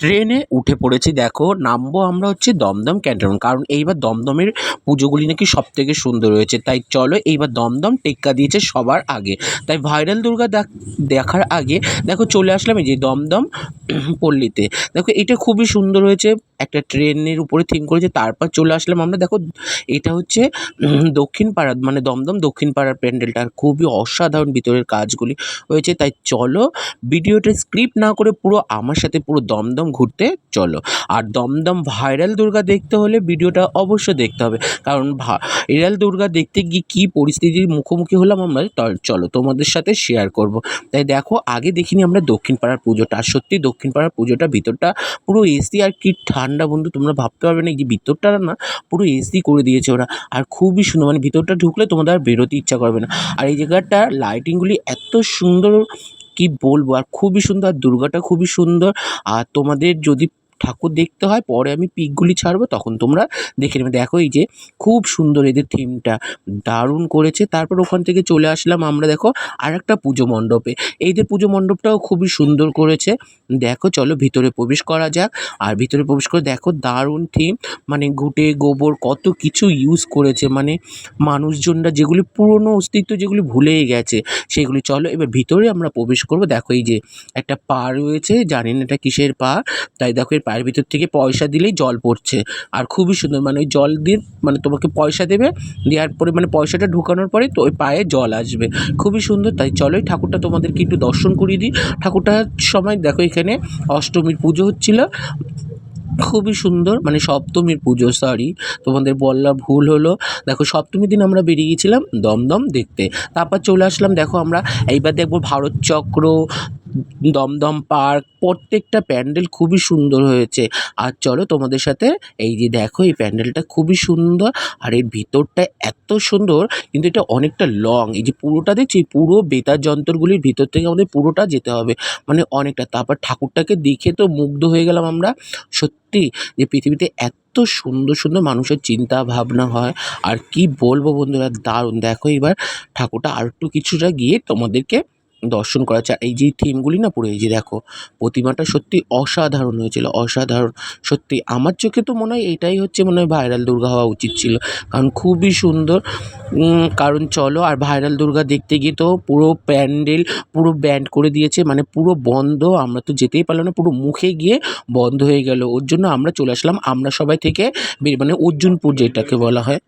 ট্রেনে উঠে পড়েছি, দেখো। নামবো আমরা হচ্ছে দমদম ক্যান্টনমেন্ট। কারণ এইবার দমদমের পুজোগুলি নাকি সব থেকে সুন্দর হয়েছে। তাই চলো এইবার দমদম টেক্কা দিয়েছে সবার আগে। তাই ভাইরাল দুর্গা দেখ- দেখার আগে, দেখো চলে আসলাম এই যে দমদম পল্লীতে। দেখো এটা খুবই সুন্দর হয়েছে। একটা ট্রেনের উপরে থিম করেছে, তারপর চলে আসলাম আমরা। দেখো, এটা হচ্ছে দক্ষিণ পাড়া মানে দমদম দক্ষিণ পাড়ার প্যান্ডেলটা। খুবই অসাধারণ ভিতরের কাজগুলি হয়েছে। তাই চলো, ভিডিওটা স্ক্রিপ্ট না করে পুরো আমার সাথে পুরো দমদম ঘুরতে চলো। আর দমদম ভাইরাল দুর্গা দেখতে হলে ভিডিওটা অবশ্যই দেখতে হবে। কারণ ভাইরাল দুর্গা দেখতে গিয়ে কী পরিস্থিতির মুখোমুখি হলাম আমরা চলো, তোমাদের সাথে শেয়ার করব। তাই দেখো, আগে দেখিনি আমরা দক্ষিণ পাড়ার পুজোটা। আর সত্যি দক্ষিণ পাড়ার পুজোটা ভিতরটা পুরো এসি আর কি ঠান্ডা বন্ধু, তোমরা ভাবতে পারবে না যে ভিতরটা না পুরো এসি করে দিয়েছে ওরা। আর খুবই সুন্দর মানে ভিতরটা ঢুকলে তোমাদের আর বেরোতে ইচ্ছা করবে না। আর এই জায়গাটা লাইটিংগুলি এত সুন্দর, কি বলব? আর খুবই সুন্দর, আর দুর্গাটা খুবই সুন্দর। আর তোমাদের যদি ঠাকুর দেখতে হয়, পরে আমি পিকগুলি ছাড়বো, তখন তোমরা দেখে নেবে। দেখো এই যে খুব সুন্দর এদের থিমটা দারুণ করেছে। তারপর ওখান থেকে চলে আসলাম আমরা, দেখো আর একটা পুজো মণ্ডপে। এইদের পুজো মণ্ডপটাও খুবই সুন্দর করেছে। দেখো, চলো ভিতরে প্রবেশ করা যাক। আর ভিতরে প্রবেশ করে দেখো, দারুণ থিম মানে ঘুটে, গোবর, কত কিছু ইউজ করেছে। মানে মানুষজনরা যেগুলি পুরনো অস্তিত্ব, যেগুলি ভুলেই গেছে, সেগুলি চলো এবার ভিতরে আমরা প্রবেশ করব। দেখো এই যে একটা পা রয়েছে, জানি না এটা কিসের পা, তাই দেখো এর পায়ের ভিতর থেকে পয়সা দিলেই জল পড়ছে। আর খুবই সুন্দর মানে ওই জল দিয়ে মানে তোমাকে পয়সা দেবে, দেওয়ার পরে মানে পয়সাটা ঢুকানোর পরে তো ওই পায়ে জল আসবে। খুবই সুন্দর, তাই চলো এই ঠাকুরটা তোমাদেরকে একটু দর্শন করিয়ে দিই। ঠাকুরটার সময় দেখো এখানে অষ্টমীর পুজো হচ্ছিল। খুবই সুন্দর মানে সপ্তমীর পুজো সরি তোমাদের বললা ভুল হলো। দেখো সপ্তমীর দিন আমরা বেরিয়ে গিয়েছিলাম দমদম দেখতে। তারপর চলে আসলাম, দেখো আমরা এইবার দেখব ভারত চক্র দমদম পার্ক, প্রত্যেকটা প্যান্ডেল খুবই সুন্দর হয়েছে। আর চলো তোমাদের সাথে এই যে দেখো, এই প্যান্ডেলটা খুবই সুন্দর আর এর ভিতরটা এত সুন্দর, কিন্তু এটা অনেকটা লং। এই যে পুরোটা দেখছি পুরো বেতার যন্ত্রগুলির ভিতর থেকে আমাদের পুরোটা যেতে হবে। মানে অনেকটা, তারপর ঠাকুরটাকে দেখে তো মুগ্ধ হয়ে গেলাম আমরা। সত্যি, যে পৃথিবীতে এত এত সুন্দর সুন্দর মানুষের চিন্তা ভাবনা হয়। আর কি বলব বন্ধুরা, দারুণ। দেখো এবার ঠাকুরটা আর একটু কিছুটা গিয়ে তোমাদেরকে দর্শন করা আর এই যে থিমগুলি না পুরো, এই যে দেখো, প্রতিমাটা সত্যি অসাধারণ হয়েছিল, অসাধারণ। সত্যি আমার চোখে তো মনে হয় এটাই হচ্ছে মনে হয় ভাইরাল দুর্গা হওয়া উচিত ছিল। কারণ খুবই সুন্দর কারণ চলো, আর ভাইরাল দুর্গা দেখতে গিয়ে তো পুরো প্যান্ডেল, পুরো ব্যান্ড করে দিয়েছে মানে পুরো বন্ধ, আমরা তো যেতেই পারলাম না, পুরো মুখে গিয়ে বন্ধ হয়ে গেল। ওর জন্য আমরা চলে আসলাম, আমরা সবাই থেকে মানে অর্জুনপুর যেটাকে বলা হয়।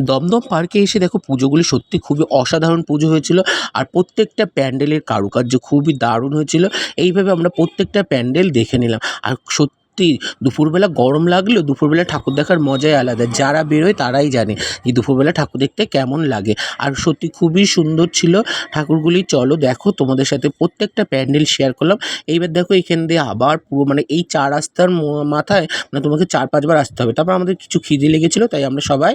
দমদম পার্কে এসে দেখো পুজোগুলি সত্যি খুবই অসাধারণ পুজো হয়েছিল আর প্রত্যেকটা প্যান্ডেলের কারুকার্য খুবই দারুণ হয়েছিল। এইভাবে আমরা প্রত্যেকটা প্যান্ডেল দেখে নিলাম। আর সত্যি দুপুরবেলা গরম লাগলেও দুপুরবেলা ঠাকুর দেখার মজাই আলাদা। যারা বেরোয় তারাই জানে যে দুপুরবেলা ঠাকুর দেখতে কেমন লাগে। আর সত্যি খুবই সুন্দর ছিল। ঠাকুরগুলি, চলো দেখো, তোমাদের সাথে প্রত্যেকটা প্যান্ডেল শেয়ার করলাম। এইবার দেখো এখান দিয়ে আবার পুরো মানে এই চার রাস্তার মাথায় মানে তোমাকে চার, পাঁচবার আসতে হবে। তারপর আমাদের কিছু খিদে লেগেছিলো, তাই আমরা সবাই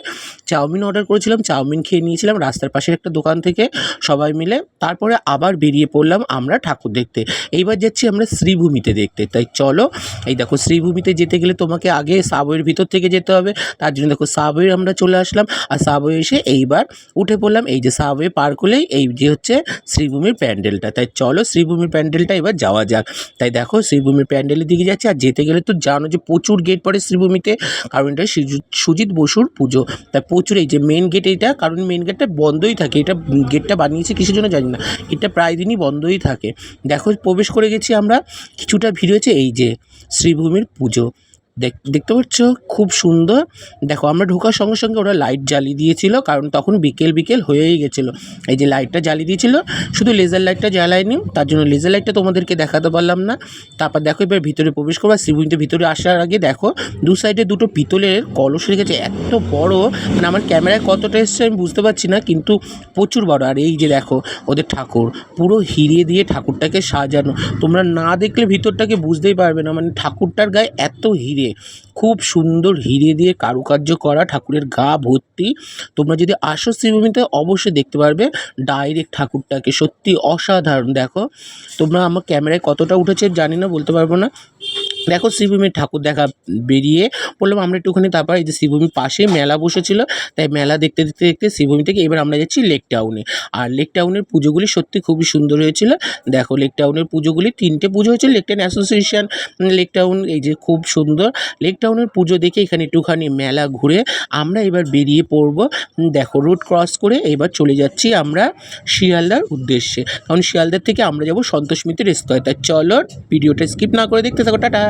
চাউমিন অর্ডার করেছিলাম, চাউমিন খেয়ে নিয়েছিলাম রাস্তার পাশের একটা দোকান থেকে সবাই মিলে। তারপরে আবার বেরিয়ে পড়লাম আমরা ঠাকুর দেখতে। এইবার যাচ্ছি আমরা শ্রীভূমিতে দেখতে। তাই চলো, এই দেখো শ্রীভূমিতে যেতে গেলে তোমাকে আগে সাবওয়ের ভিতর থেকে যেতে হবে। তার জন্য দেখো সাবওয়ে আমরা চলে আসলাম। আর সাবওয়ে এসে এইবার উঠে পড়লাম এই যে সাবওয়ে পার করলেই এই যে হচ্ছে শ্রীভূমির প্যান্ডেলটা। তাই চলো শ্রীভূমির প্যান্ডেলটা এবার যাওয়া যাক। তাই দেখো শ্রীভূমির প্যান্ডেলের দিকে যাচ্ছে। আর যেতে গেলে তো জানো যে প্রচুর গেট পড়ে শ্রীভূমিতে। কারণ এটা সুজি- সুজিত বসুর পুজো। তাই প্রচুর এই যে মেন গেট এইটা, কারণ মেন গেটটা বন্ধই থাকে। এটা গেটটা বানিয়েছে কিসের জন্য জানি না। এটা প্রায় দিনই বন্ধই থাকে। দেখো প্রবেশ করে গেছি আমরা। কিছুটা ভিড় হয়েছে এই যে শ্রীভূমির পুজো। দেখতে পাচ্ছ? খুব সুন্দর। দেখো, আমরা ঢোকার সঙ্গে সঙ্গে ওরা লাইট জ্বালিয়ে দিয়েছিল, কারণ তখন বিকেল বিকেল হয়েই গেছিল। এই যে লাইটটা জ্বালিয়ে দিয়েছিল, শুধু লেজার লাইটটা জ্বালায়নি, তার জন্য লেজার লাইটটা তোমাদেরকে দেখাতে পারলাম না। তারপর দেখো, এবার ভিতরে প্রবেশ করব শ্রীভূমিতে ভিতরে আসার আগে দেখো, দু সাইডে দুটো পিতলের কলস রেখেছে, এত বড়। মানে আমার ক্যামেরায় কতটা এসছে আমি বুঝতে পারছি না, কিন্তু প্রচুর বড়। আর এই যে দেখো, ওদের ঠাকুর, পুরো হিরে দিয়ে ঠাকুরটাকে সাজানো। তোমরা না দেখলে ভিতরটাকে বুঝতেই পারবে না মানে ঠাকুরটার গায়ে এত হিরে। খুব সুন্দর হিরে দিয়ে কারুকার্য করা, ঠাকুরের গা ভর্তি। তোমরা যদি আসো শ্রীভূমিতে, অবশ্যই দেখতে পারবে ডাইরেক্ট ঠাকুরটাকে। সত্যি অসাধারণ, দেখো। তোমরা আমার ক্যামেরায় কতটা উঠেছে জানি না, বলতে পারব না। দেখো শ্রীভূমির ঠাকুর দেখা বেরিয়ে বললাম, আমরা একটুখানি তারপর এই যে শ্রীভূমির পাশে মেলা বসেছিল, তাই মেলা দেখতে দেখতে দেখতে শ্রীভূমি থেকে এবার আমরা যাচ্ছি লেক টাউনে। আর লেক টাউনের পুজোগুলি সত্যি খুবই সুন্দর হয়েছিল। দেখো লেক টাউনের পুজোগুলি, তিনটে পুজো হয়েছিল lake town association, lake town এই যে খুব সুন্দর। লেক টাউনের পুজো দেখে এখানে একটুখানি মেলা ঘুরে আমরা এবার বেরিয়ে পড়ব। দেখো রোড ক্রস করে এবার চলে যাচ্ছি আমরা শিয়ালদার উদ্দেশ্যে। কারণ শিয়ালদার থেকে আমরা যাব সন্তোষ মিত্র রেস্তোরাঁ তাই চলো ভিডিওটা স্কিপ না করে দেখতে থাকো। টাটা!